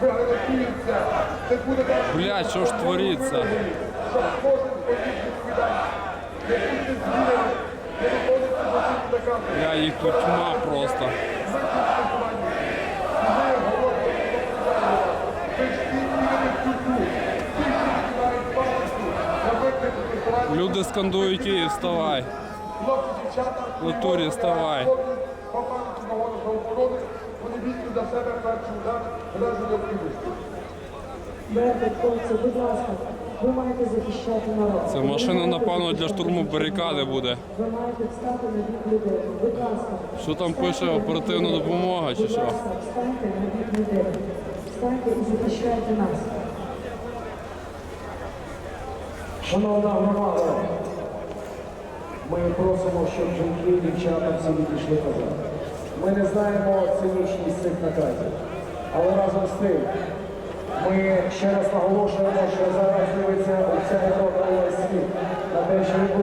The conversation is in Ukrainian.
приготується. Це буде наш Блядь, що ж твориться? щоб кожен поніс відповідальність. Не будьте звірами, не виконуйте злочинні накази. Бля, їх тут тьма просто. Ми тут призиваємо. І ми говоримо про Ви ж всі підете в тюрму. Ті, що мають палицю, на виклик виховання. Люди скандують Київ, вставай. Хлопці, дівчата, В натурі вставай. За себе перший удар належної необхідності. Беркут, хлопці, будь ласка, ви маєте захищати народ. Це машина, напевно, для штурму барикади буде. Ви маєте встати на бік людей. Будь ласка. Що там пише, оперативна допомога чи Будь ласка, встаньте на бік людей. Встаньте і захищайте нас. Шановна громада, ми просимо, щоб жінки і дівчата всі відійшли назад. Ми не знаємо цинічність цих наказів. Але разом з тим, ми ще раз наголошуємо, що зараз дивиться у Європа світ на те, що